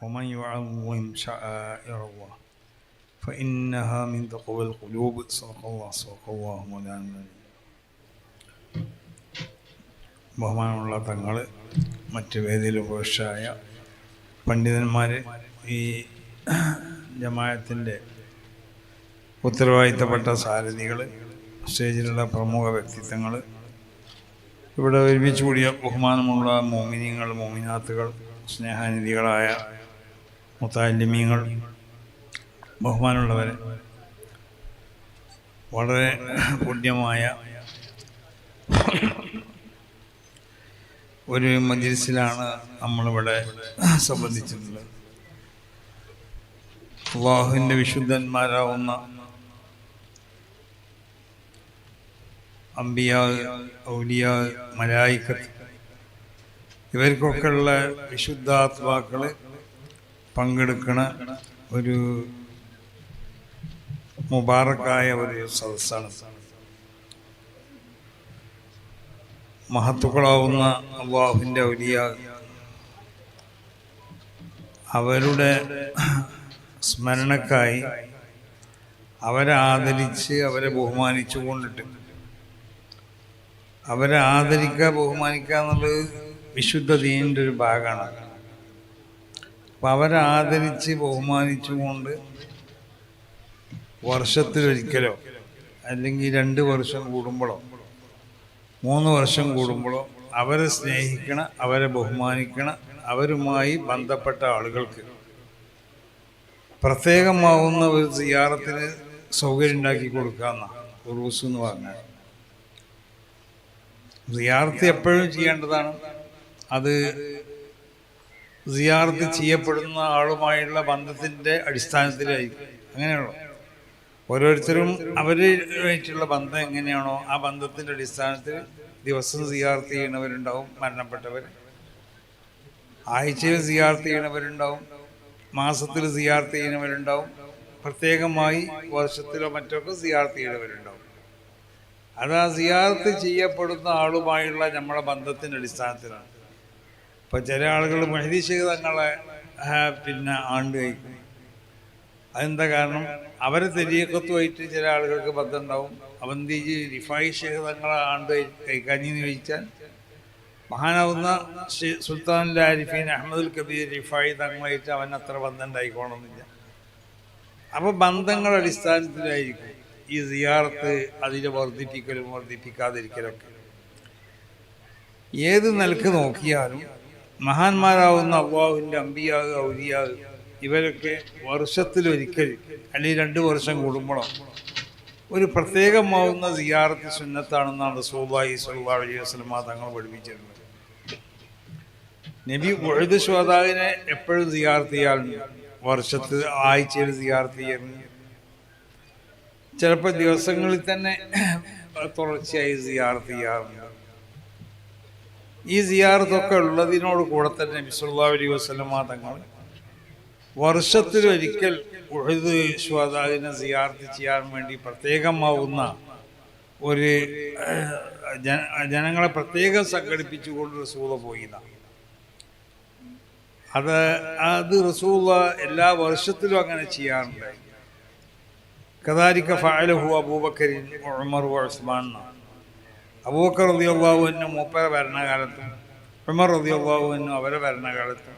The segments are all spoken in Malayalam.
ومن يعظم شعائر الله فإنها من تقوى القلوب صدق الله صدق الله مولانا العظيم. ബഹുമാനമുള്ള തങ്ങൾ മറ്റ് വേദിയിൽ ഉപേക്ഷായ പണ്ഡിതന്മാർ ഈ ജമായത്തിൻ്റെ ഉത്തരവാദിത്തപ്പെട്ട സാരഥികൾ സ്റ്റേജിലുള്ള പ്രമുഖ വ്യക്തിത്വങ്ങൾ ഇവിടെ ഒരുമിച്ച് കൂടിയ ബഹുമാനമുള്ള മോമിനിയങ്ങൾ മോമിനാത്തുകൾ സ്നേഹാനിധികളായ മുത്താലിമീങ്ങൾ ബഹുമാനമുള്ളവരെ വളരെ പുണ്യമായ ഒരു മജിൽസിലാണ് നമ്മളിവിടെ സംബന്ധിച്ചിട്ടുള്ളത്. അള്ളാഹുവിന്റെ വിശുദ്ധന്മാരാവുന്ന അമ്പിയാ ഔലിയ മലായിക്കത്ത് ഇവർക്കൊക്കെയുള്ള വിശുദ്ധാത്മാക്കൾ പങ്കെടുക്കണ ഒരു മുബാറക്കായ ഒരു സദസ്സാണ്. മഹത്തുക്കളാവുന്ന അള്ളാഹുവിന്റെ വലിയ അവരുടെ സ്മരണക്കായി അവരെ ആദരിച്ച് അവരെ ബഹുമാനിച്ചു കൊണ്ടിട്ട് അവരെ ആദരിക്കുക ബഹുമാനിക്കുക എന്നുള്ളത് വിശുദ്ധ ദീനിന്റെ ഒരു ഭാഗമാണ്. അപ്പം അവരെ ആദരിച്ച് ബഹുമാനിച്ചുകൊണ്ട് വർഷത്തിലൊരിക്കലോ അല്ലെങ്കിൽ രണ്ട് വർഷം കൂടുമ്പോഴോ മൂന്ന് വർഷം കൂടുമ്പോഴോ അവരെ സ്നേഹിക്കണം അവരെ ബഹുമാനിക്കണം അവരുമായി ബന്ധപ്പെട്ട ആളുകൾക്ക് പ്രത്യേകമാവുന്ന ഒരു സിയാറത്തിന് സൗകര്യം ഉണ്ടാക്കി കൊടുക്കാമെന്ന ഉറൂസ് എന്ന് പറഞ്ഞാൽ സിയാർത്ത് എപ്പോഴും ചെയ്യേണ്ടതാണ് അത് സിയാർത്ത് ചെയ്യപ്പെടുന്ന ആളുമായുള്ള ബന്ധത്തിന്റെ അടിസ്ഥാനത്തിലായിരിക്കും. അങ്ങനെയുള്ളൂ ഓരോരുത്തരും അവരുമായിട്ടുള്ള ബന്ധം എങ്ങനെയാണോ ആ ബന്ധത്തിന്റെ അടിസ്ഥാനത്തിൽ ദിവസം സിയാർത്ത് ചെയ്യണവരുണ്ടാവും മരണപ്പെട്ടവർ ആഴ്ചയിൽ സിയാർത്ത് ചെയ്യണവരുണ്ടാവും മാസത്തിൽ സിയാർത്ത് ചെയ്യണവരുണ്ടാവും പ്രത്യേകമായി വർഷത്തിലോ മറ്റൊക്കെ സിയാർത്ത് ചെയ്യണവരുണ്ടാവും അത് ആ സിയാർത്ത് ചെയ്യപ്പെടുന്ന ആളുമായുള്ള നമ്മുടെ ബന്ധത്തിന്റെ അടിസ്ഥാനത്തിലാണ്. ഇപ്പം ചില ആളുകൾ മഹദീശിക തങ്ങളെ ആ, പിന്നെ ആണ്ട് കഴിക്കും. അതെന്താ കാരണം? അവരെ തെരീക്കത്തുമായിട്ട് ചില ആളുകൾക്ക് ബന്ധം ഉണ്ടാവും അവന്തിജി റിഫായി ഷേഖ് തങ്ങളെ ആണ്ട് കഴിക്കാഞ്ഞെന്ന് ചോദിച്ചാൽ മഹാനാവുന്ന ശ്രീ സുൽത്താൻ ആരിഫീൻ അഹമ്മദുൽ കബീർ റിഫായി തങ്ങളായിട്ട് അവൻ അത്ര ബന്ധം ഉണ്ടായിക്കോണമെന്നില്ല അപ്പോൾ ബന്ധങ്ങളുടെ അടിസ്ഥാനത്തിലായിരിക്കും ഈ സിയാറത്ത് അതിനെ വർദ്ധിപ്പിക്കലും വർദ്ധിപ്പിക്കാതിരിക്കലൊക്കെ. ഏത് നിലയ്ക്ക് നോക്കിയാലും മഹാന്മാരാവുന്ന അള്ളാഹുവിന്റെ അമ്പിയാകുക ഔലിയാഗ് ഇവരൊക്കെ വർഷത്തിലൊരിക്കൽ അല്ലെങ്കിൽ രണ്ട് വർഷം കൂടുമ്പോഴോ ഒരു പ്രത്യേകമാവുന്ന സിയാറത്ത് സുന്നത്താണെന്നാണ് റസൂബായി സല്ലാ അലൈഹി വസ്ലമ തങ്ങൾ പഠിപ്പിച്ചിരുന്നത്. നബി ഒഴുത് ശ്രോതാവിനെ എപ്പോഴും സിയാർത്ത് ചെയ്യാറുണ്ട്. വർഷത്തിൽ ആഴ്ചയിൽ സിയാർത്ത് ചെയ്യാറുണ്ട് ചിലപ്പോൾ ദിവസങ്ങളിൽ തന്നെ തുടർച്ചയായി സിയാർത്ത് ചെയ്യാറുണ്ട്. ഈ സിയാറത്തൊക്കെ ഉള്ളതിനോട് കൂടെ തന്നെ നബി അലി വസ്ലമ തങ്ങൾ വർഷത്തിലൊരിക്കൽ ഉഴുത് ശ്രോതാവിനെ സിയാർത്ത് ചെയ്യാൻ വേണ്ടി പ്രത്യേകമാവുന്ന ഒരു ജനങ്ങളെ പ്രത്യേകം സംഘടിപ്പിച്ചുകൊണ്ട് റസൂള പോയിതാണ് അത് അത് റസൂള എല്ലാ വർഷത്തിലും അങ്ങനെ ചെയ്യാറുണ്ട്. കദാലിക്ക ഫഅലഹു അബൂബക്കരിൻ ഉമർ ഉസ്മാൻ അബൂബക്കർ റളിയല്ലാഹുവിന് മൂപ്പര ഭരണകാലത്തും ഉമർ റളിയല്ലാഹുവിനും അവരെ ഭരണകാലത്തും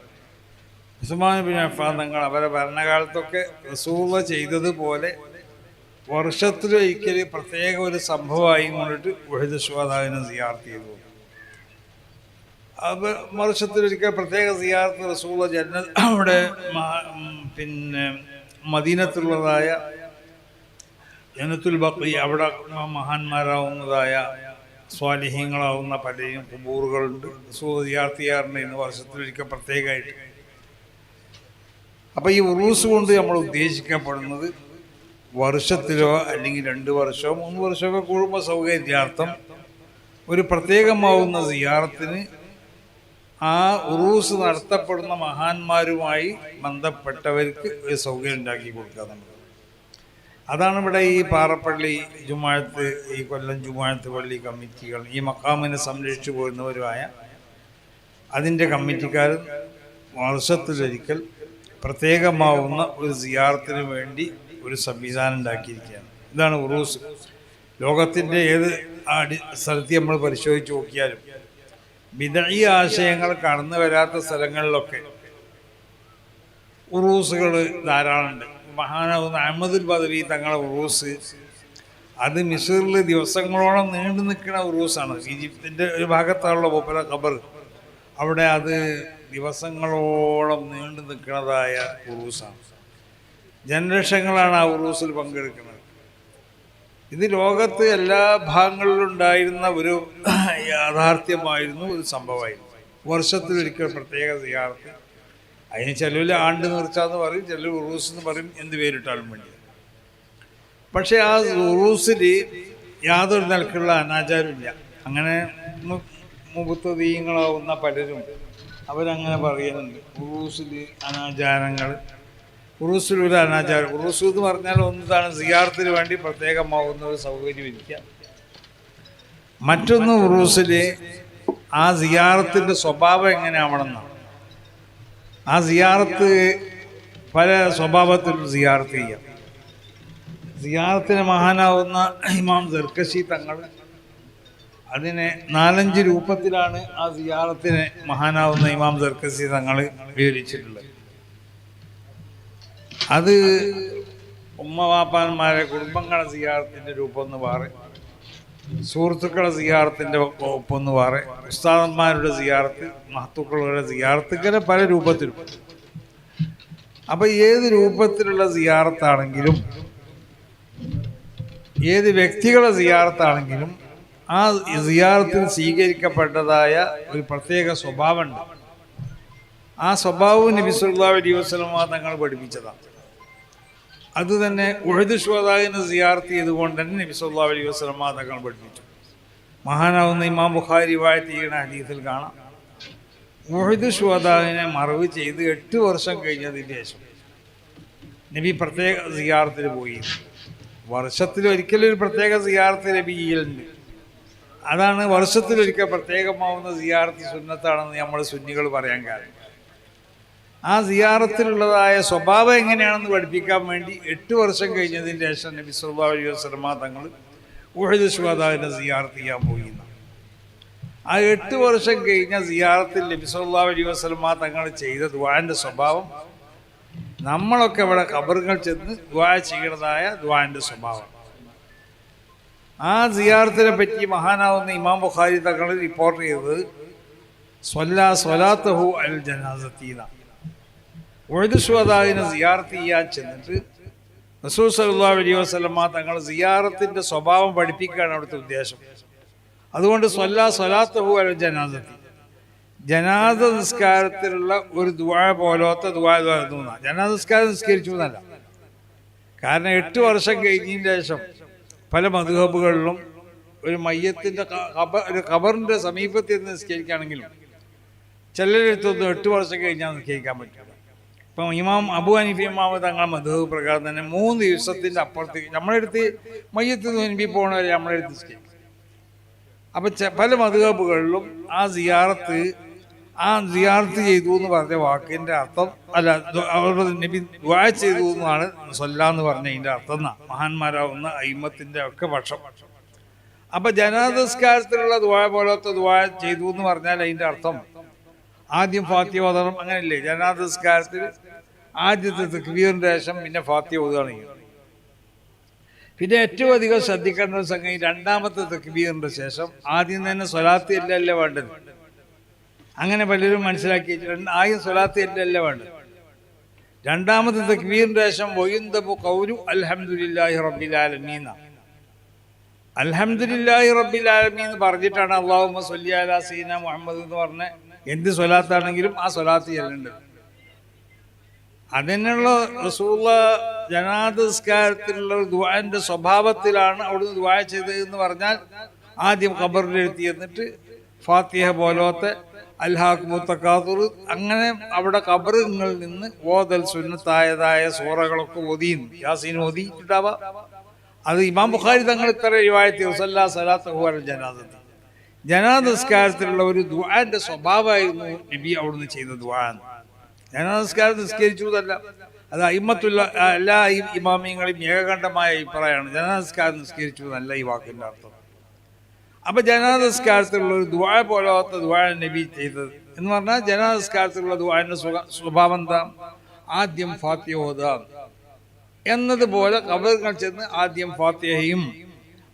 ഉസ്മാൻ ബിൻ അഫാൻ തങ്ങൾ അവരെ ഭരണകാലത്തൊക്കെ റസൂള ചെയ്തതുപോലെ വർഷത്തിലൊരിക്കൽ പ്രത്യേക ഒരു സംഭവമായി കൊണ്ടിട്ട് വഹിദ് ശ്വാദാവിനെ സിയാർത്ത് ചെയ്തു. അത് വർഷത്തിലൊരിക്കൽ പ്രത്യേക സിയാർത്ത് റസൂള ജന്ന അവിടെ പിന്നെ മദീനത്തുള്ളതായ ജനത്തുൽ ബക്കി അവിടെ മഹാന്മാരാവുന്നതായ സ്വാലിഹ്യങ്ങളാവുന്ന പലരും സിയാർത്ത് വർഷത്തിൽ ഇന്ന് വർഷത്തിലൊരിക്കൽ പ്രത്യേകമായിട്ട്. അപ്പോൾ ഈ ഉറൂസ് കൊണ്ട് നമ്മൾ ഉദ്ദേശിക്കപ്പെടുന്നത് വർഷത്തിലോ അല്ലെങ്കിൽ രണ്ട് വർഷമോ മൂന്ന് വർഷമൊക്കെ കൂടുമ്പോൾ സൗകര്യാർത്ഥം ഒരു പ്രത്യേകമാവുന്ന സിയാറത്തിന് ആ ഉറൂസ് നടത്തപ്പെടുന്ന മഹാന്മാരുമായി ബന്ധപ്പെട്ടവർക്ക് ഒരു സൗകര്യം ഉണ്ടാക്കി കൊടുക്കുക അതാണ് ഇവിടെ ഈ പാറപ്പള്ളി ജുമാഴത്ത് ഈ കൊല്ലം ജുമാഴത്ത് പള്ളി കമ്മിറ്റികൾ ഈ മക്കാമിനെ സംരക്ഷിച്ചു പോരുന്നവരുമായ അതിന്റെ കമ്മിറ്റിക്കാർ വർഷത്തിലൊരിക്കൽ പ്രത്യേകമാവുന്ന ഒരു സിയാറത്തിന് വേണ്ടി ഒരു സംവിധാനം ഉണ്ടാക്കിയിരിക്കുകയാണ്. ഇതാണ് ഉറൂസ്. ലോകത്തിന്റെ ഏത് അടി സ്ഥലത്ത് നമ്മൾ പരിശോധിച്ച് നോക്കിയാലും വിദഴി ആശയങ്ങൾ കടന്നു വരാത്ത സ്ഥലങ്ങളിലൊക്കെ ഉറൂസുകൾ ധാരാളമുണ്ട്. മഹാനാവുന്ന അഹമ്മദുൽ ബദവി തങ്ങളെ ഉറൂസ്. അത് മിസറിൽ ദിവസങ്ങളോളം നീണ്ടു നിൽക്കുന്ന ഉറൂസാണ്. ഈജിപ്തിന്റെ ഒരു ഭാഗത്താണുള്ള മൂപ്പര ഖബർ. അവിടെ അത് ദിവസങ്ങളോളം നീണ്ടു നിൽക്കുന്നതായ ഉറൂസാണ്. ജനലക്ഷങ്ങളാണ് ആ ഉറൂസിൽ പങ്കെടുക്കുന്നത്. ഇത് ലോകത്ത് എല്ലാ ഭാഗങ്ങളിലും ഉണ്ടായിരുന്ന ഒരു യാഥാർത്ഥ്യമായിരുന്നു ഒരു സംഭവമായിരുന്നു. വർഷത്തിലൊരിക്കൽ പ്രത്യേക സിയാർത്ത് അതിന് ചിലവിൽ ആണ്ട് നിർച്ചാന്ന് പറയും ചിലർ ഉറൂസ് എന്ന് പറയും എന്ത് പേരിട്ടാലും വേണ്ടി. പക്ഷേ ആ ഉറൂസിൽ യാതൊരു നിലക്കുള്ള അനാചാരമില്ല അങ്ങനെ മുഖത്തതീയങ്ങളാവുന്ന പലരും അവരങ്ങനെ പറയുന്നുണ്ട്. ഉറൂസിൽ അനാചാരങ്ങൾ ഉറൂസിൽ ഒരു അനാചാരം. ഉറൂസ് എന്ന് പറഞ്ഞാൽ ഒന്നതാണ് സിയാർത്തിന് വേണ്ടി പ്രത്യേകമാവുന്ന ഒരു സൗകര്യം ഇരിക്കുക. മറ്റൊന്ന് ഉറൂസിൽ ആ സിയാറത്തിന്റെ സ്വഭാവം എങ്ങനെയാവണമെന്നാണ്. ആ സിയാറത്ത് പല സ്വഭാവത്തിലും സിയാറത്ത് ചെയ്യാം. സിയാറത്തിന് മഹാനാവുന്ന ഇമാം ദർക്കശി തങ്ങൾ അതിനെ നാലഞ്ച് രൂപത്തിലാണ് ആ സിയാറത്തിന് മഹാനാവുന്ന ഇമാം ദർക്കശി തങ്ങൾ വിവരിച്ചിട്ടുള്ളത്. അത് ഉമ്മവാപ്പാന്മാരെ കുടുംബങ്ങളെ സിയാറത്തിന്റെ രൂപം എന്ന് പറയും സുഹൃത്തുക്കളെ സിയാറത്തിന്റെ ഒപ്പൊന്ന് പറയും ഉസ്താദന്മാരുടെ സിയാറത്ത് മഹത്തുക്കളുടെ സിയാറത്ത് ഇങ്ങനെ പല രൂപത്തിലും. അപ്പം ഏത് രൂപത്തിലുള്ള സിയാറത്താണെങ്കിലും ഏത് വ്യക്തികളുടെ സിയാറത്താണെങ്കിലും ആ സിയാറത്തിൽ സ്വീകരിക്കപ്പെട്ടതായ ഒരു പ്രത്യേക സ്വഭാവമുണ്ട്. ആ സ്വഭാവവും നബിസുല്ലാ അലൈഹി വസല്ലമ തങ്ങൾ പഠിപ്പിച്ചതാണ്. അത് തന്നെ ഉഴുത് ശ്രോതാവിന് സിയാർത്ത് ചെയ്തുകൊണ്ട് തന്നെ നബി സല്ലാ അലൈഹി വസ്ലമ തങ്ങൾ പഠിപ്പിച്ചു. മഹാനാവുന്ന ഇമാം ബുഖാരി വാഴ്ത്തി ചെയ്യുന്ന ഹദീസിൽ കാണാം. ഉഴുത് ശ്രോതാവിനെ മറവ് ചെയ്ത് എട്ട് വർഷം കഴിഞ്ഞതിന് ശേഷം നബി പ്രത്യേക സിയാർത്തിന് പോയി. വർഷത്തിൽ ഒരിക്കലും ഒരു പ്രത്യേക സിയാർത്ത് നബി ചെയ്യലുണ്ട് അതാണ് വർഷത്തിലൊരിക്കൽ പ്രത്യേകമാവുന്ന സിയാർത്ത് സുന്നത്താണെന്ന് നമ്മൾ സുന്നികൾ പറയാൻ കാരണം. ആ സിയാറത്തിലുള്ളതായ സ്വഭാവം എങ്ങനെയാണെന്ന് പഠിപ്പിക്കാൻ വേണ്ടി എട്ട് വർഷം കഴിഞ്ഞതിന് ശേഷം നബി സല്ലല്ലാഹു അലൈഹി തങ്ങൾ ഉഹദ് ശുഹദാവിനെ സിയാറത്ത് ചെയ്യാൻ പോയി. ആ എട്ട് വർഷം കഴിഞ്ഞ സിയാറത്തിൽ നബി സ്വല്ലാ അലൈഹി വസ്ലമ തങ്ങൾ ചെയ്ത ദ്വാന്റെ സ്വഭാവം നമ്മളൊക്കെ ഇവിടെ കബറുകൾ ചെന്ന് ദ്വാ ചെയ്യണതായ ദ്വാന്റെ സ്വഭാവം. ആ സിയാറത്തിനെ പറ്റി മഹാനാവുന്ന ഇമാം ബുഖാരി തങ്ങൾ റിപ്പോർട്ട് ചെയ്തത് സ്വല്ലാ സ്വലാത്തഹു അൽ ജനാസത്തീന ഒഴുതുശ്വതാവിനെ സിയാർത്ത് ചെയ്യാൻ ചെന്നിട്ട് റസൂൽ സല്ലല്ലാഹു അലൈഹി വസ്ലമ്മ തങ്ങൾ സിയാറത്തിന്റെ സ്വഭാവം പഠിപ്പിക്കുകയാണ് അവിടുത്തെ ഉദ്ദേശം. അതുകൊണ്ട് സ്വല്ലാ സ്വലാത്തഹു അൽ ജനാസത്തി. ജനാദ നിസ്കാരത്തിലുള്ള ഒരു ദുവാ പോലത്തെ ദുവാ ജനാദ നിസ്കാരം നിസ്കരിച്ചു എന്നല്ല. കാരണം എട്ട് വർഷം കഴിഞ്ഞതിന് ശേഷം പല മധുഹബുകളിലും ഒരു മയ്യത്തിന്റെ കബ ഒരു കബറിന്റെ സമീപത്തിൽ നിന്ന് നിസ്കരിക്കുകയാണെങ്കിലും ചിലരെടുത്തൊന്നും എട്ട് വർഷം കഴിഞ്ഞാൽ നിസ്കരിക്കാൻ പറ്റില്ല. ഇപ്പം ഇമാം അബു ഹനീഫി ഇമാമ തങ്ങൾ മധു പ്രകാരം തന്നെ മൂന്ന് ദിവസത്തിന്റെ അപ്പുറത്തേക്ക് നമ്മളെടുത്ത് മയ്യത്ത് നോൻപി പോകണവരെ നമ്മളെടുത്ത് നിസ്കരിക്കും അപ്പം പല മധുഹബുകളിലും ആ സിയാറത്ത് ആ സിയാറത്ത് ചെയ്തു എന്ന് പറഞ്ഞ വാക്കിന്റെ അർത്ഥം അല്ല അവരുടെ നബി ദ്വാ ചെയ്തു എന്നാണ് സൊല്ല എന്ന് പറഞ്ഞതിന്റെ അർത്ഥം എന്നാ. മഹാന്മാരാവുന്ന അയിമത്തിന്റെ ഒക്കെ പക്ഷം. അപ്പം ജനാതസ്കാരത്തിലുള്ള ദ്വാ പോലത്തെ ദ്വാ ചെയ്തു എന്ന് പറഞ്ഞാൽ അതിന്റെ അർത്ഥം ആദ്യം ഫാത്തിയ ഓതണം. അങ്ങനെയല്ലേ? ജനാതസ്കാരത്തിൽ ആദ്യത്തെ തൃക്വീറിന്റെ ശേഷം പിന്നെ ഫാത്തിയ ഓതുകയാണ് പിന്നെ ഏറ്റവും അധികം ശ്രദ്ധിക്കേണ്ട ഒരു സംഗതി രണ്ടാമത്തെ തൃക്വീറിന്റെ ശേഷം ആദ്യം തന്നെ സ്വലാത്ത് ഇല്ലല്ലേ വേണ്ടത്? അങ്ങനെ പലരും മനസ്സിലാക്കി ആദ്യം സ്വലാത്ത് ഇല്ലല്ലേ വേണ്ടത്? രണ്ടാമത്തെ തൃക്വീറിന്റെ ശേഷം വൊയുന്തബു കൗരു അൽഹംദുലില്ലാഹി റബ്ബിൽ ആലമീൻ. എന്ന് പറഞ്ഞിട്ടാണ് അള്ളാഹുമ്മ സല്ലി അലാ സീന മുഹമ്മദ് എന്ന് പറഞ്ഞ എന്ത് സ്വലാത്താണെങ്കിലും ആ സ്വലാത്ത് ചെല്ലേണ്ടത് അതിനുള്ള റസൂള്ള ജനാദസ്കാരത്തിലുള്ള ദുആന്റെ സ്വഭാവത്തിലാണ് അവിടുന്ന് ദുആ ചെയ്തത് എന്ന് പറഞ്ഞാൽ ആദ്യം ഖബറിൽ എഴുത്തി എന്നിട്ട് ഫാത്തിഹ പോലത്തെ അൽഹാഖ് മുത്തക്കാത്തുർ അങ്ങനെ അവിടെ ഖബറുകളിൽ നിന്ന് ഓതൽ സുന്നത്തായതായ സൂറകളൊക്കെ ഒതിയുന്നു യാസീൻ ഒതിയിട്ടുണ്ടാവാം അത് ഇമാം ബുഖാരി തങ്ങൾ ഇത്ര റിവായത്തി റസല്ലാ സലാത്ത് ജനാദത്തി ജനാദസ്കാരത്തിലുള്ള ഒരു ദുആന്റെ സ്വഭാവമായിരുന്നു നബി അവിടുന്ന് ചെയ്ത ദുആ ജനാദസ്കാരം നിസ്കരിച്ചു എന്നല്ല. അത് അയിമത്തുള്ള എല്ലാ ഇമാമിയങ്ങളെയും ഇമാമിയങ്ങളും ഏകകണ്ഠമായ അഭിപ്രായമാണ്. ജനാദസ്കാരം നിസ്കരിച്ചു എന്നല്ല ഈ വാക്കിന്റെ അർത്ഥം. അപ്പൊ ജനാദസ്കാരത്തിലുള്ള ഒരു ദുആ പോലാത്ത ദുആ നബി ചെയ്തത് എന്ന് പറഞ്ഞാൽ ജനാദസ്കാരത്തിലുള്ള ദ്വാന്റെ സ്വഭാവം എന്താ? ആദ്യം ഫാത്തിഹ ഓതാം. എന്നതുപോലെ കബറുകൾ ചെന്ന് ആദ്യം ഫാത്തിഹയും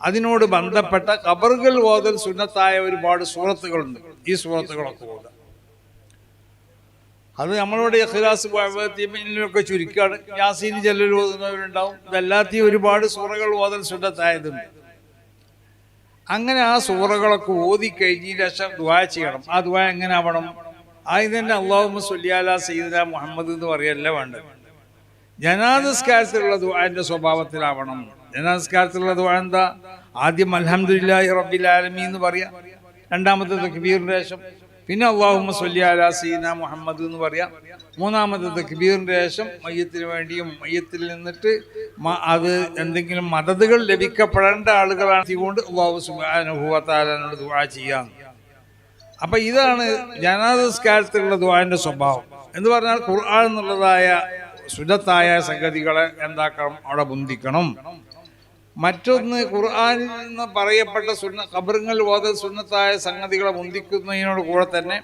അതിനോട് ബന്ധപ്പെട്ട കബറുകൾ ഓതൽ സുന്നത്തായ ഒരുപാട് സൂറത്തുകളുണ്ട് ഈ സൂറത്തുകളൊക്കെ ഓതാം. അത് നമ്മളുടെ ഇഖ്ലാസ് ഒക്കെ ചുരുക്കാണ്. യാസീൻ ചെല്ലൽ ഓതുന്നവരുണ്ടാവും. ഇതല്ലാത്ത ഒരുപാട് സൂറകൾ ഓതൽ സുന്നത്തായതുണ്ട്. അങ്ങനെ ആ സൂറകളൊക്കെ ഓതി കഴിഞ്ഞതിന് ശേഷം ദുആ ചെയ്യണം. ആ ദുആ എങ്ങനെ ആവണം? ആദ്യം തന്നെ അള്ളാഹു സൊല്ലിയാല സയ്യിദ മുഹമ്മദ് എന്ന് പറയല്ല വേണ്ടത്. ജനാദസ്കാരത്തിലുള്ള ദുആന്റെ സ്വഭാവത്തിലാവണം. ജനാദസ്കാരത്തിലുള്ള ദുആ എന്താ ആദ്യം അൽഹംദുലില്ലാഹി റബ്ബിൽ ആലമീൻ എന്ന് പറയാം. രണ്ടാമത്തെ തക്ബീറിന്റെ ശേഷം പിന്നെ അള്ളാഹുമ്മ സൊല്ലി അലാ സീന മുഹമ്മദ് എന്ന് പറയാം. മൂന്നാമത്തെ തക്ബീറിന്റെ ശേഷം മയ്യത്തിന് വേണ്ടിയും മയ്യത്തിൽ നിന്നിട്ട് അത് എന്തെങ്കിലും മദതുകൾ ലഭിക്കപ്പെടേണ്ട ആളുകളാണ് കൊണ്ട് അള്ളാഹു സുബാനുഭവത്താലോട് ദുആ ചെയ്യാം. അപ്പൊ ഇതാണ് ജനാദസ്കാരത്തിലുള്ള ദുവാന്റെ സ്വഭാവം. എന്ന് പറഞ്ഞാൽ ഖുർആൻ എന്നുള്ളതായ സുജത്തായ സംഗതികളെ എന്താക്കണം? അവിടെ ബന്ധിക്കണം. മറ്റൊന്ന് ഖുർആാനിൽ നിന്ന് പറയപ്പെട്ട സുന്ന കബറുങ്ങൾ ഓത സുന്നത്തായ സംഗതികളെ മുന്തിക്കുന്നതിനോട് കൂടെ തന്നെ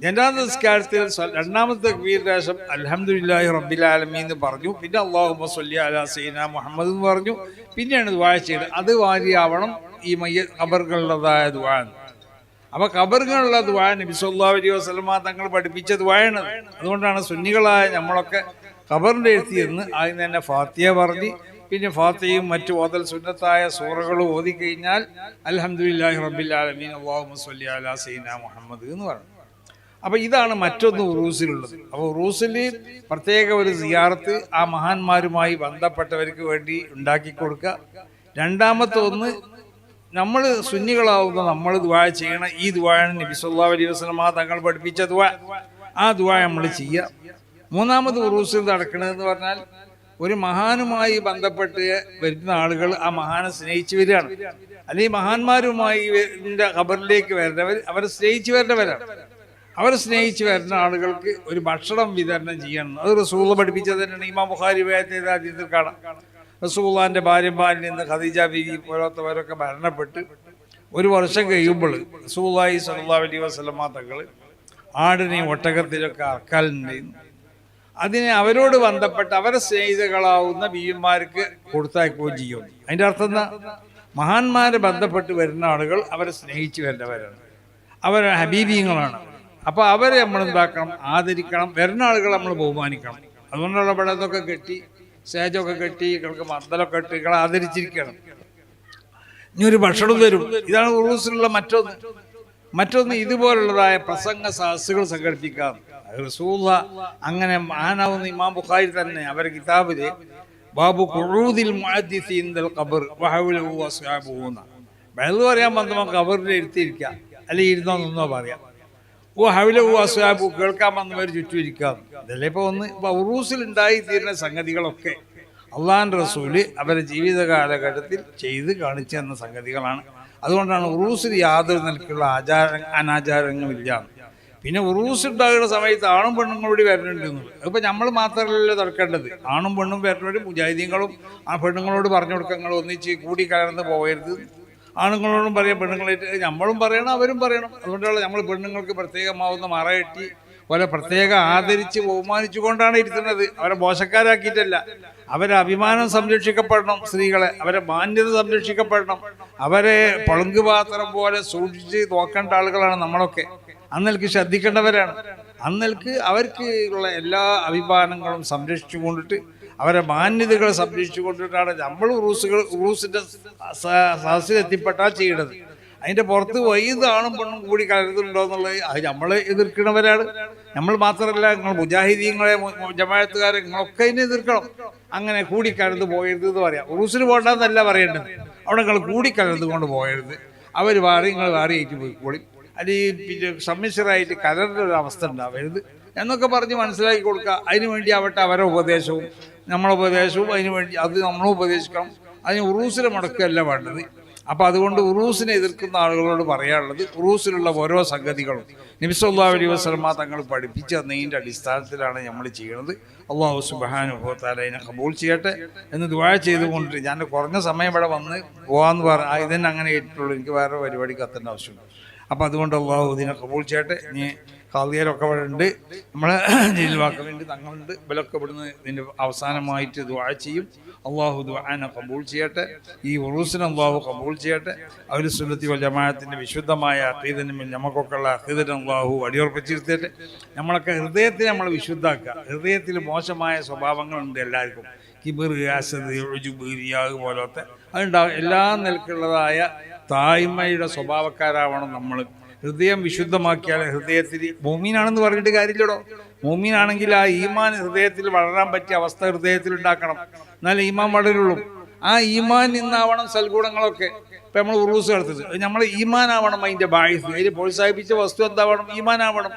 ജനാ നിസ്കാരത്തിൽ രണ്ടാമത്തെ വീരദേശം അൽഹംദുലില്ലാഹി റബ്ബിൽ ആലമീൻ എന്ന് പറഞ്ഞു. പിന്നെ അള്ളാഹു സല്ലി അലാ സീന മുഹമ്മദ് എന്ന് പറഞ്ഞു. പിന്നെയാണ് ദുആ ചെയ്തത് അത് വാരിയാവണം ഈ മയ്യ ഖബറുകളുള്ളതായ ദുആ. അപ്പൊ ഖബറുകളുള്ള ദുആ നബി സല്ലല്ലാഹു അലൈഹി തങ്ങൾ പഠിപ്പിച്ച ദുആയാണ് അതുകൊണ്ടാണ് സുന്നികളായ നമ്മളൊക്കെ ഖബറിന്റെ എഴുത്തിയെന്ന് ആദ്യം തന്നെ ഫാത്തിയ പറഞ്ഞ് പിന്നെ ഫാത്തിയും മറ്റു ഓതൽ സുന്നത്തായ സൂറകളും ഓതി കഴിഞ്ഞാൽ അൽഹംദുലില്ലാഹി റബ്ബിൽ ആലമീൻ അല്ലാഹുമ്മ സ്വല്ലി അലാ മുഹമ്മദ് എന്ന് പറഞ്ഞു അപ്പോൾ ഇതാണ് മറ്റൊന്ന് ഉറൂസിലുള്ളത്. അപ്പൊ ഉറൂസിൽ പ്രത്യേക ഒരു സിയാറത്ത് ആ മഹാന്മാരുമായി ബന്ധപ്പെട്ടവർക്ക് വേണ്ടി ഉണ്ടാക്കി കൊടുക്കുക. രണ്ടാമത്തെ ഒന്ന് നമ്മൾ സുന്നികളാവുന്ന നമ്മൾ ദുവാ ചെയ്യണം. ഈ ദുവാണ് നബി വലിയ അലൈഹി വസല്ലമ തങ്ങൾ പഠിപ്പിച്ച ദുവാ ആ ദുവാ നമ്മൾ ചെയ്യുക. മൂന്നാമത് ഉറൂസിൽ നടക്കണതെന്ന് പറഞ്ഞാൽ ഒരു മഹാനുമായി ബന്ധപ്പെട്ട് വരുന്ന ആളുകൾ ആ മഹാനെ സ്നേഹിച്ചു വരികയാണ്. അല്ലെങ്കിൽ മഹാന്മാരുമായി ഖബറിലേക്ക് വരുന്നവർ അവരെ സ്നേഹിച്ചു വരുന്നവരാണ് അവരെ സ്നേഹിച്ചു വരുന്ന ആളുകൾക്ക് ഒരു ഭക്ഷണം വിതരണം ചെയ്യണം. അത് റസൂള പഠിപ്പിച്ചത് തന്നെയാണ്. ഇമാം ബുഖാരി വേദത്തിൽ കാണാം. റസൂള്ളാന്റെ ഭാര്യമാരിൽ നിന്ന് ഖദീജ ബീവി പോലത്തവരൊക്കെ മരണപ്പെട്ട് ഒരു വർഷം കഴിയുമ്പോൾ റസൂള്ളി സല്ലാ അലൈഹി വസ്ലമാ തങ്ങൾ ആടിനെയും ഒട്ടകത്തിലൊക്കെ അറക്കാലുണ്ടായിരുന്നു അതിനെ അവരോട് ബന്ധപ്പെട്ട് അവരെ സ്നേഹിതകളാവുന്ന ബീവിമാർക്ക് കൊടുത്തയക്കുകയും ചെയ്യും. അതിന്റെ അർത്ഥം എന്താ? മഹാന്മാരെ ബന്ധപ്പെട്ട് വരുന്ന ആളുകൾ അവരെ സ്നേഹിച്ചു വരുന്നവരാണ്. അവർ ഹബീബിയങ്ങളാണ്. അപ്പോൾ അവരെ നമ്മൾ എന്താക്കണം? ആദരിക്കണം. വരുന്ന ആളുകളെ നമ്മൾ ബഹുമാനിക്കണം. അതുകൊണ്ടുള്ള ഇവിടെ കെട്ടി സ്റ്റേജൊക്കെ കെട്ടി ഇവർക്ക് മന്ദലൊക്കെ ഇട്ട് ഇങ്ങളെ ആദരിച്ചിരിക്കണം ഇനി ഒരു ഭക്ഷണം തരും. ഇതാണ് ഉറൂസിലുള്ള മറ്റൊന്ന്. മറ്റൊന്ന് ഇതുപോലുള്ളതായ പ്രസംഗ സഹസുകൾ സംഘടിപ്പിക്കാം. റസൂല അങ്ങനെ ആനാവുന്ന ഇമാം ബുഖാരി തന്നെ അവരുടെ കിതാബിൽ ബാബു കുഴൂതിൽ ഖബർ എന്ന. വെള്ളം പറയാൻ വന്നപ്പോൾ ഖബറിൽ ഇരുത്തിയിരിക്കാം അല്ലെങ്കിൽ ഇരുന്നോ നിന്നോ പറയാം. ഓ ഹൗലഹു അസ്വാബു കേൾക്കാൻ വന്നവർ ചുറ്റും ഇരിക്കാം. ഇതല്ലേ ഇപ്പൊ ഒന്ന് ഉറൂസിൽ ഉണ്ടായി തീരുന്ന സംഗതികളൊക്കെ. അള്ളാഹാൻ റസൂൽ അവരുടെ ജീവിത കാലഘട്ടത്തിൽ ചെയ്ത് കാണിച്ചു തന്ന സംഗതികളാണ്. അതുകൊണ്ടാണ് ഉറൂസിൽ യാതൊരു നിലയ്ക്കുള്ള ആചാര അനാചാരങ്ങളില്ല പിന്നെ ഉറൂസ് ഉണ്ടാകുന്ന സമയത്ത് ആണും പെണ്ണും കൂടി എന്നുള്ളത് അതിപ്പോൾ നമ്മൾ മാത്രമല്ലല്ലോ തുറക്കേണ്ടത് ആണും പെണ്ണും വരണവരും മുജാഹിദീങ്ങളും ആ പെണ്ണുങ്ങളോട് പറഞ്ഞു കൊടുക്കുക ഒന്നിച്ച് കൂടി കലർന്ന് പോകരുത്. ആണുങ്ങളോടും പറയാം പെണ്ണുങ്ങളായിട്ട് നമ്മളും പറയണം അവരും പറയണം. അതുകൊണ്ടാണ് നമ്മൾ പെണ്ണുങ്ങൾക്ക് പ്രത്യേകമാവുന്ന മറകെട്ടി പോലെ പ്രത്യേകം ആദരിച്ച് ബഹുമാനിച്ചുകൊണ്ടാണ് ഇരുത്തുന്നത്. അവരെ മോശക്കാരാക്കിയിട്ടല്ല. അവരെ അഭിമാനം സംരക്ഷിക്കപ്പെടണം സ്ത്രീകളെ. അവരെ മാന്യത സംരക്ഷിക്കപ്പെടണം. അവരെ പളുങ്കുപാത്രം പോലെ സൂക്ഷിച്ച് നോക്കേണ്ട ആളുകളാണ് നമ്മളൊക്കെ. അന്നൽക്ക് ശ്രദ്ധിക്കേണ്ടവരാണ്. അന്നൽക്ക് അവർക്ക് ഉള്ള എല്ലാ അഭിമാനങ്ങളും സംരക്ഷിച്ചു കൊണ്ടിട്ട് അവരെ മാന്യതകൾ സംരക്ഷിച്ചു കൊണ്ടിട്ടാണ് നമ്മൾ ഉറൂസുകൾ റൂസിന്റെ സദസ്സിൽ എത്തിപ്പെട്ടാൽ ചെയ്യേണ്ടത് അതിന്റെ പുറത്ത് വൈദാണും പെണ്ണും കൂടി കലരുന്നുണ്ടോ എന്നുള്ളത് അത് നമ്മൾ എതിർക്കുന്നവരാണ്. നമ്മൾ മാത്രമല്ല നിങ്ങൾ മുജാഹിദീങ്ങളെ ജമാഴത്തുകാരെ നിങ്ങളൊക്കെ അതിനെ എതിർക്കണം. അങ്ങനെ കൂടി കലർന്ന് പോയരുത് എന്ന് പറയാം. ഉറൂസിന് പോകണ്ടെന്നല്ല പറയേണ്ടത്. അവിടെ നിങ്ങൾ കൂടിക്കലർന്ന് കൊണ്ട് പോയരുത്. അവർ വാറി നിങ്ങൾ വാറി ആയിട്ട് പോയിക്കോളി അല്ലെങ്കിൽ പിന്നെ സമ്മിശ്രമായിട്ട് കലർന്ന ഒരു അവസ്ഥ ഉണ്ടാവരുത്. എന്നൊക്കെ പറഞ്ഞ് മനസ്സിലാക്കി കൊടുക്കുക. അതിനു വേണ്ടി ആവട്ടെ അവരുടെ ഉപദേശവും നമ്മളെ ഉപദേശവും അതിനു വേണ്ടി അത് നമ്മളും ഉപദേശിക്കണം. അതിന് ഉറൂസിനെ മുടക്കുകയല്ല വേണ്ടത്. അപ്പോൾ അതുകൊണ്ട് ഉറൂസിനെ എതിർക്കുന്ന ആളുകളോട് പറയാനുള്ളത് ഉറൂസിലുള്ള ഓരോ സംഗതികളും. നബിസ്വല്ലാ അലൈഹി വസ്ലമ തങ്ങൾ പഠിപ്പിച്ച തന്നതിന്റെ അടിസ്ഥാനത്തിലാണ് നമ്മൾ ചെയ്യുന്നത് അള്ളാഹു സുബാനുഭവത്താല അതിനെ കബൂൾ ചെയ്യട്ടെ എന്ന് ദുബായ ചെയ്തുകൊണ്ട് ഞാൻ കുറഞ്ഞ സമയം ഇവിടെ വന്ന് പോകാമെന്ന് പറ ഇതന്നെ അങ്ങനെ കേട്ടിട്ടുള്ളൂ എനിക്ക് വേറെ പരിപാടി കത്തേണ്ട ആവശ്യമുണ്ട് അപ്പോൾ അതുകൊണ്ട് അള്ളാഹു ഇതിനെ കബൂൾ ചെയ്യട്ടെ. ഇനി കാളിയരൊക്കെ ഇവിടെ ഉണ്ട്. നമ്മളെ ജയിൽവാക്കളുണ്ട് തങ്ങളുണ്ട്. ഇവരൊക്കെ ഇവിടുന്ന് ഇതിന്റെ അവസാനമായിട്ട് ദുആ ചെയ്യും. അള്ളാഹു ദുആന കബൂൾ ചെയ്യട്ടെ. ഈ ഉറൂസിനെ അള്ളാഹു കബൂൾ ചെയ്യട്ടെ. അവർ സുലത്തി വൽ വിശുദ്ധമായ അഖീദനും നമുക്കൊക്കെയുള്ള അഖീദനും അള്ളാഹു അടിയുറപ്പിച്ചിരുത്തിയിട്ട് നമ്മളൊക്കെ ഹൃദയത്തെ നമ്മൾ വിശുദ്ധാക്കുക. ഹൃദയത്തിൽ മോശമായ സ്വഭാവങ്ങളുണ്ട് എല്ലാവർക്കും. കിബിർ ഗ്യാസ് ഉജുബ് റിയാഗ് പോലത്തെ. അതുണ്ടാവും എല്ലാ നിലക്കുള്ളതായ തായ്മയുടെ സ്വഭാവക്കാരാവണം നമ്മൾ ഹൃദയം വിശുദ്ധമാക്കിയാൽ ഹൃദയത്തിൽ മോമീനാണെന്ന് പറഞ്ഞിട്ട് കാര്യമില്ലടോ. മോമീനാണെങ്കിൽ ആ ഈമാൻ ഹൃദയത്തിൽ വളരാൻ പറ്റിയ അവസ്ഥ ഹൃദയത്തിൽ ഉണ്ടാക്കണം. എന്നാലേ ഈമാൻ വളരുള്ളൂ. ആ ഈമാൻ നിന്നാവണം സൽഗുണങ്ങളൊക്കെ. ഇപ്പം നമ്മൾ ഉറൂസ് നടത്തത് നമ്മൾ ഈമാനാവണം അതിന്റെ ബായിസ്. അതിൽ പ്രോത്സാഹിപ്പിച്ച വസ്തു എന്താവണം? ഈമാനാവണം.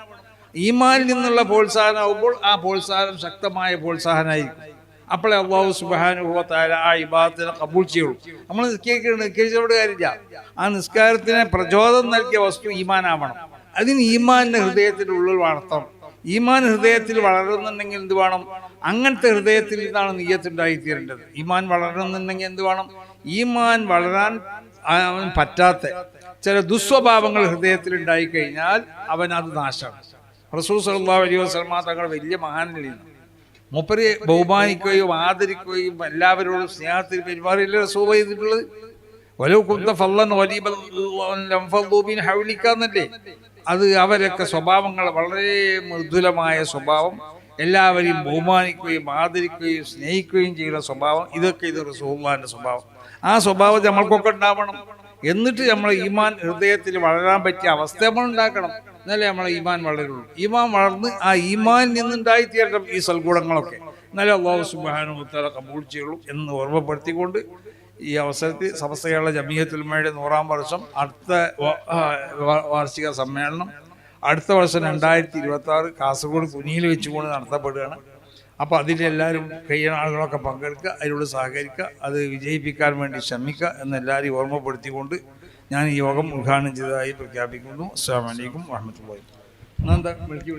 ഈമാനിൽ നിന്നുള്ള പ്രോത്സാഹനമാകുമ്പോൾ ആ പ്രോത്സാഹനം ശക്തമായ പ്രോത്സാഹനമായിരിക്കും. അപ്പോഴേ അള്ളാഹു സുബാനുഭവത്തായ ആ ഇബാദത്തിനെ കബൂൾ ചെയ്യുള്ളൂ നമ്മൾ നിസ്കരിക്കണം നിസ്കരിച്ചോട് കാര്യമില്ല. ആ നിസ്കാരത്തിന് പ്രചോദനം നൽകിയ വസ്തു ഈമാനാവണം. അതിന് ഈമാനിന്റെ ഹൃദയത്തിന്റെ ഉള്ളിൽ വളർത്തണം. ഈമാൻ ഹൃദയത്തിൽ വളരുന്നുണ്ടെങ്കിൽ എന്ത് വേണം? അങ്ങനത്തെ ഹൃദയത്തിൽ നിന്നാണ് നീയത്തുണ്ടായിത്തീരേണ്ടത്. ഈമാൻ വളരണമെന്നുണ്ടെങ്കിൽ എന്ത് വേണം? ഈമാൻ വളരാൻ അവൻ പറ്റാത്ത ചില ദുസ്വഭാവങ്ങൾ ഹൃദയത്തിൽ ഉണ്ടായിക്കഴിഞ്ഞാൽ അവൻ അത് നാശമാണ് റസൂസ് അള്ളാഹ് അലൈഹി വസ്ലമ തങ്ങൾ വലിയ മഹാനിലാണ് മൂപ്പരെ ബഹുമാനിക്കുകയും ആദരിക്കുകയും എല്ലാവരോടും സ്നേഹത്തിൽ പെരുമാറിയല്ലേ റസൂൽ ചെയ്തിട്ടുള്ളത്? വലോ കുന്ത ഫല്ലൻ വലീബൻ ഹൗലിക്കാന്നല്ലേ അത് അവരൊക്കെ സ്വഭാവങ്ങൾ വളരെ മൃദുലമായ സ്വഭാവം. എല്ലാവരെയും ബഹുമാനിക്കുകയും ആദരിക്കുകയും സ്നേഹിക്കുകയും ചെയ്യുന്ന സ്വഭാവം. ഇതൊക്കെ ഇത് റസൂള്ളാന്റെ സ്വഭാവം. ആ സ്വഭാവത്തെ നമ്മൾക്കൊക്കെ ഉണ്ടാവണം. എന്നിട്ട് നമ്മൾ ഈമാൻ ഹൃദയത്തിൽ വളരാൻ പറ്റിയ അവസ്ഥ നമ്മൾ ഉണ്ടാക്കണം എന്നാലേ നമ്മളെ ഈമാൻ വളരുള്ളൂ. ഈമാൻ വളർന്ന് ആ ഈമാൻ നിന്നുണ്ടായി തീരണം ഈ സൽഗുണങ്ങളൊക്കെ. എന്നാലേ അള്ളാഹു സുബാനുത്തല കബൂൾ ചെയ്യുള്ളൂ എന്ന് ഓർമ്മപ്പെടുത്തിക്കൊണ്ട് ഈ അവസരത്തിൽ സമസ്ത കേരള ജമീയത്തുൽമയുടെ നൂറാം വർഷം അടുത്ത വാർഷിക സമ്മേളനം. അടുത്ത വർഷം രണ്ടായിരത്തി ഇരുപത്തി ആറ് കാസർഗോഡ് കുനിയിൽ വെച്ചുകൊണ്ട് നടത്തപ്പെടുകയാണ്. അപ്പോൾ അതിലെല്ലാവരും കഴിയുന്ന ആളുകളൊക്കെ പങ്കെടുക്കുക അതിനോട് സഹകരിക്കുക അത് വിജയിപ്പിക്കാൻ വേണ്ടി ശ്രമിക്കുക എന്നെല്ലാവരെയും ഓർമ്മപ്പെടുത്തിക്കൊണ്ട് ഞാൻ ഈ യോഗം ഉദ്ഘാടനം ചെയ്തതായി പ്രഖ്യാപിക്കുന്നു. അസ്സാം വലൈക്കും വാഹമത്തുള്ള എന്താ വിളിക്കും